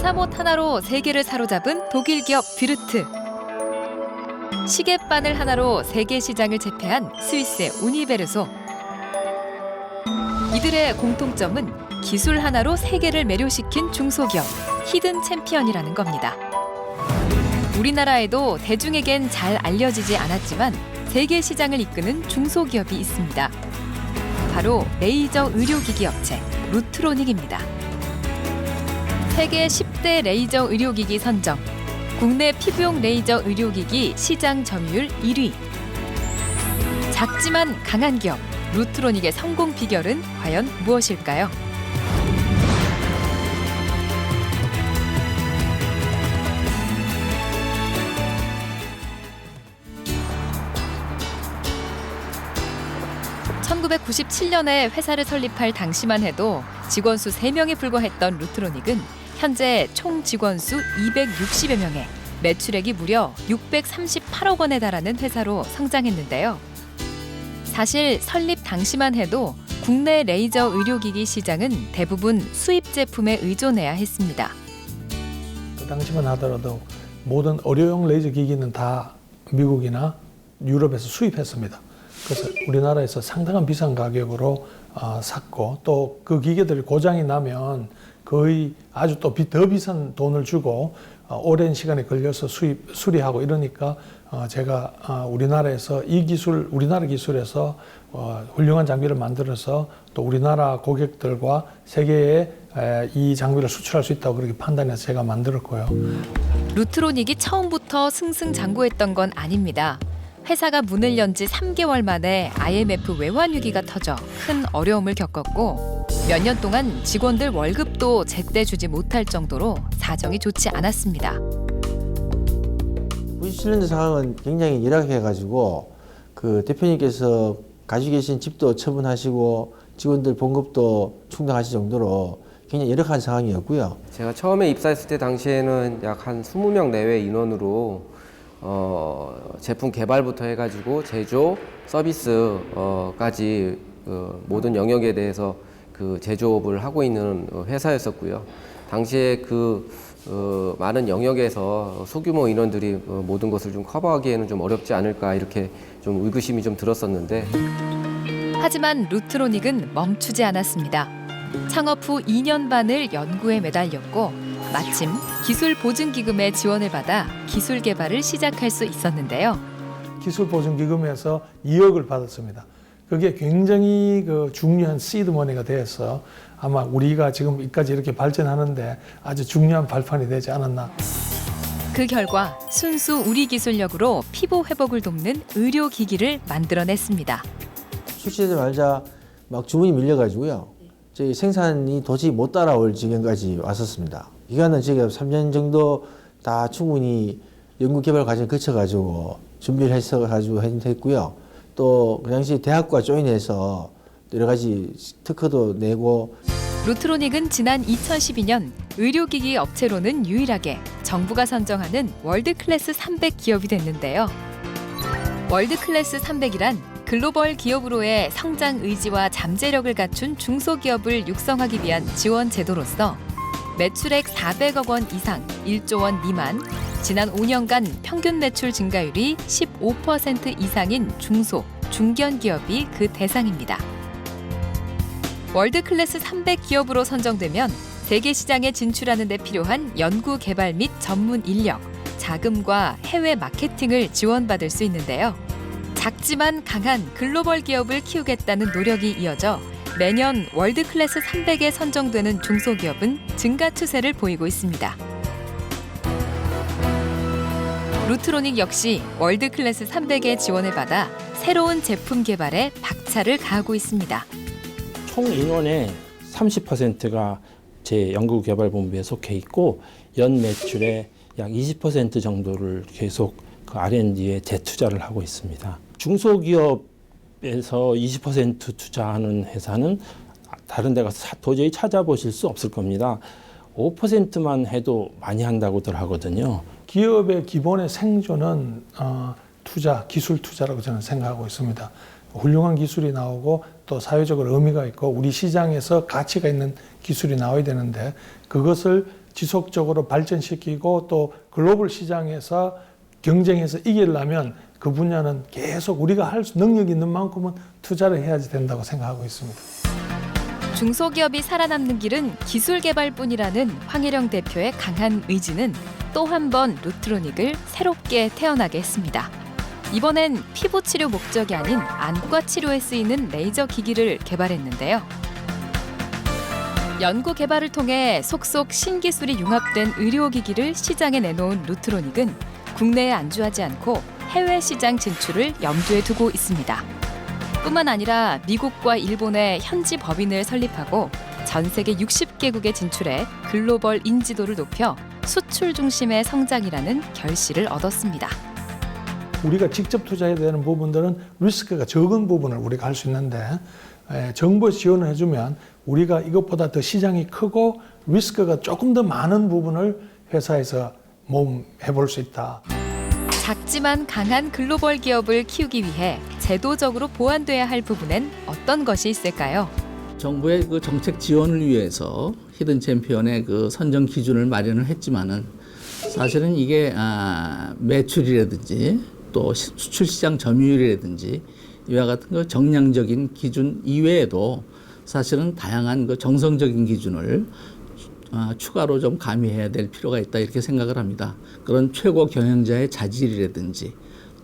나사못 하나로 세계를 사로잡은 독일 기업 뷰르트. 시계바늘 하나로 세계 시장을 제패한 스위스의 우니베르소. 이들의 공통점은 기술 하나로 세계를 매료시킨 중소기업 히든 챔피언이라는 겁니다. 우리나라에도 대중에겐 잘 알려지지 않았지만 세계 시장을 이끄는 중소기업이 있습니다. 바로 레이저 의료기기 업체 루트로닉입니다. 세계 10대 레이저 의료기기 선정, 국내 피부용 레이저 의료기기 시장 점유율 1위. 작지만 강한 기업 루트로닉의 성공 비결은 과연 무엇일까요? (1997년에) 회사를 설립할 당시만 해도 직원 수 3명에 불과했던 루트로닉은 현재 총 직원 수 260여 명에 매출액이 무려 638억 원에 달하는 회사로 성장했는데요. 사실 설립 당시만 해도 국내 레이저 의료기기 시장은 대부분 수입 제품에 의존해야 했습니다. 그 당시만 하더라도 모든 의료용 레이저 기기는 다 미국이나 유럽에서 수입했습니다. 그래서 우리나라에서 상당한 비싼 가격으로 어, 샀고 또 그 기계들이 고장이 나면 거의 아주 또 더 비싼 돈을 주고 어, 오랜 시간이 걸려서 수입 수리하고 이러니까 어, 제가 어, 우리나라에서 이 기술 우리나라 기술에서 어, 훌륭한 장비를 만들어서 또 우리나라 고객들과 세계에 에, 이 장비를 수출할 수 있다고 그렇게 판단해서 제가 만들었고요. 루트로닉이 처음부터 승승장구했던 건 아닙니다. 회사가 문을 연 지 3개월 만에 IMF 외환 위기가 터져 큰 어려움을 겪었고 몇 년 동안 직원들 월급도 제때 주지 못할 정도로 사정이 좋지 않았습니다. 97년도 상황은 굉장히 열악해가지고 그 대표님께서 가지고 계신 집도 처분하시고 직원들 봉급도 충당하실 정도로 굉장히 열악한 상황이었고요. 제가 처음에 입사했을 때 당시에는 약 한 20명 내외 인원으로 어, 제품 개발부터 해가지고 제조, 서비스까지 그 모든 영역에 대해서 그 제조업을 하고 있는 어, 회사였었고요. 당시에 그 어, 많은 영역에서 소규모 인원들이 어, 모든 것을 좀 커버하기에는 좀 어렵지 않을까 이렇게 좀 의구심이 좀 들었었는데 하지만 루트로닉은 멈추지 않았습니다. 창업 후 2년 반을 연구에 매달렸고 마침 기술 보증 기금의 지원을 받아 기술 개발을 시작할 수 있었는데요. 기술 보증 기금에서 2억을 받았습니다. 그게 굉장히 그 중요한 시드 머니가 되어서 아마 우리가 지금 여기까지 이렇게 발전하는데 아주 중요한 발판이 되지 않았나. 그 결과 순수 우리 기술력으로 피부 회복을 돕는 의료 기기를 만들어냈습니다. 출시하자마자 막 주문이 밀려가지고요. 저희 생산이 도저히 못 따라올 지경까지 왔었습니다. 기간은 저희가 3년 정도 다 충분히 연구 개발 과정 거쳐가지고 준비를 했어가지고 했고요. 또 그 당시 대학과 조인해서 여러 가지 특허도 내고 루트로닉은 지난 2012년 의료기기 업체로는 유일하게 정부가 선정하는 월드클래스 300 기업이 됐는데요. 월드클래스 300이란 글로벌 기업으로의 성장 의지와 잠재력을 갖춘 중소기업을 육성하기 위한 지원 제도로서 매출액 400억 원 이상 1조 원 미만 지난 5년간 평균 매출 증가율이 15% 이상인 중소, 중견 기업이 그 대상입니다. 월드클래스 300 기업으로 선정되면 세계 시장에 진출하는 데 필요한 연구 개발 및 전문 인력, 자금과 해외 마케팅을 지원받을 수 있는데요. 작지만 강한 글로벌 기업을 키우겠다는 노력이 이어져 매년 월드클래스 300에 선정되는 중소기업은 증가 추세를 보이고 있습니다. 루트로닉 역시 월드 클래스 300의 지원을 받아 새로운 제품 개발에 박차를 가하고 있습니다. 총 인원의 30%가 제 연구개발본부에 속해 있고 연 매출의 약 20% 정도를 계속 그 R&D에 재투자를 하고 있습니다. 중소기업에서 20% 투자하는 회사는 다른 데 가서 차- 도저히 찾아보실 수 없을 겁니다. 5%만 해도 많이 한다고들 하거든요. 기업의 기본의 생존은 어, 투자, 기술 투자라고 저는 생각하고 있습니다. 훌륭한 기술이 나오고 또 사회적으로 의미가 있고 우리 시장에서 가치가 있는 기술이 나와야 되는데 그것을 지속적으로 발전시키고 또 글로벌 시장에서 경쟁해서 이기려면 그 분야는 계속 우리가 할 수 능력 있는 만큼은 투자를 해야지 된다고 생각하고 있습니다. 중소기업이 살아남는 길은 기술 개발뿐이라는 황혜령 대표의 강한 의지는 또 한 번 루트로닉을 새롭게 태어나게 했습니다. 이번엔 피부 치료 목적이 아닌 안과 치료에 쓰이는 레이저 기기를 개발했는데요. 연구 개발을 통해 속속 신기술이 융합된 의료기기를 시장에 내놓은 루트로닉은 국내에 안주하지 않고 해외 시장 진출을 염두에 두고 있습니다. 뿐만 아니라 미국과 일본의 현지 법인을 설립하고 전 세계 60개국에 진출해 글로벌 인지도를 높여 수출 중심의 성장이라는 결실을 얻었습니다. 우리가 직접 투자해야 되는 부분들은 리스크가 적은 부분을 우리가 할 수 있는데 에, 정부 지원을 해주면 우리가 이것보다 더 시장이 크고 리스크가 조금 더 많은 부분을 회사에서 몸 해 볼 수 있다. 작지만 강한 글로벌 기업을 키우기 위해 제도적으로 보완돼야 할 부분엔 어떤 것이 있을까요? 정부의 그 정책 지원을 위해서 히든 챔피언의 그 선정 기준을 마련을 했지만은 사실은 이게 아, 매출이라든지 또 시- 수출 시장 점유율이라든지 이와 같은 그 정량적인 기준 이외에도 사실은 다양한 그 정성적인 기준을 아, 추가로 좀 가미해야 될 필요가 있다 이렇게 생각을 합니다. 그런 최고 경영자의 자질이라든지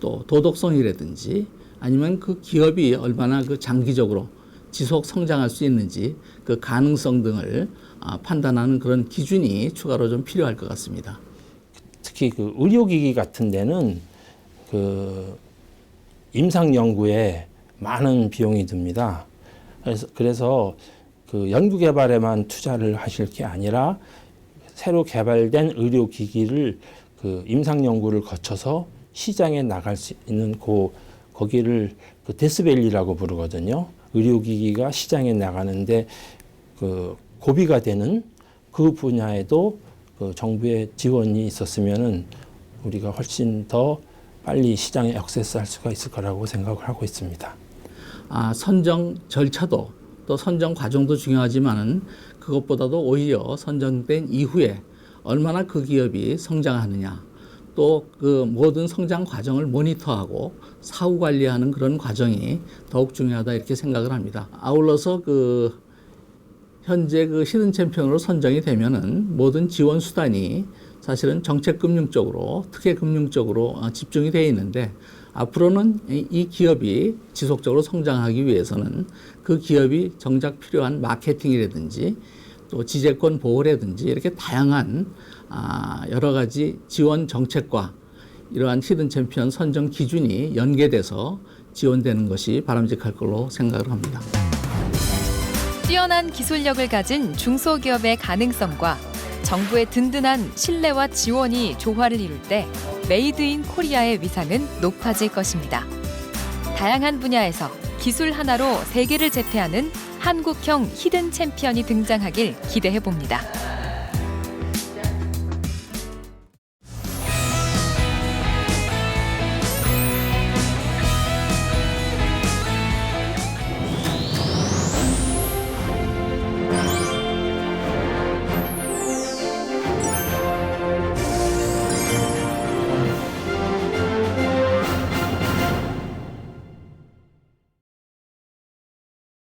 또 도덕성이라든지 아니면 그 기업이 얼마나 그 장기적으로 지속 성장할 수 있는지 그 가능성 등을 아, 판단하는 그런 기준이 추가로 좀 필요할 것 같습니다. 특히 그 의료기기 같은 데는 그 임상 연구에 많은 비용이 듭니다. 그래서 그래서 그 연구 개발에만 투자를 하실 게 아니라 새로 개발된 의료 기기를 그 임상 연구를 거쳐서 시장에 나갈 수 있는 그 거기를 그 데스밸리라고 부르거든요. 의료기기가 시장에 나가는데 그 고비가 되는 그 분야에도 그 정부의 지원이 있었으면은 우리가 훨씬 더 빨리 시장에 액세스할 수가 있을 거라고 생각을 하고 있습니다. 아, 선정 절차도 또 선정 과정도 중요하지만은 그것보다도 오히려 선정된 이후에 얼마나 그 기업이 성장하느냐 또 그 모든 성장 과정을 모니터하고 사후 관리하는 그런 과정이 더욱 중요하다 이렇게 생각을 합니다. 아울러서 그 현재 그 히든 챔피언으로 선정이 되면은 모든 지원 수단이 사실은 정책 금융 쪽으로 특혜 금융 쪽으로 어, 집중이 되어 있는데 앞으로는 이- 이 기업이 지속적으로 성장하기 위해서는 그 기업이 정작 필요한 마케팅이라든지 또 지재권 보호라든지 이렇게 다양한 아, 여러 가지 지원 정책과 이러한 히든 챔피언 선정 기준이 연계돼서 지원되는 것이 바람직할 걸로 생각을 합니다. 뛰어난 기술력을 가진 중소기업의 가능성과 정부의 든든한 신뢰와 지원이 조화를 이룰 때 메이드 인 코리아의 위상은 높아질 것입니다. 다양한 분야에서 기술 하나로 세계를 제패하는 한국형 히든 챔피언이 등장하길 기대해 봅니다.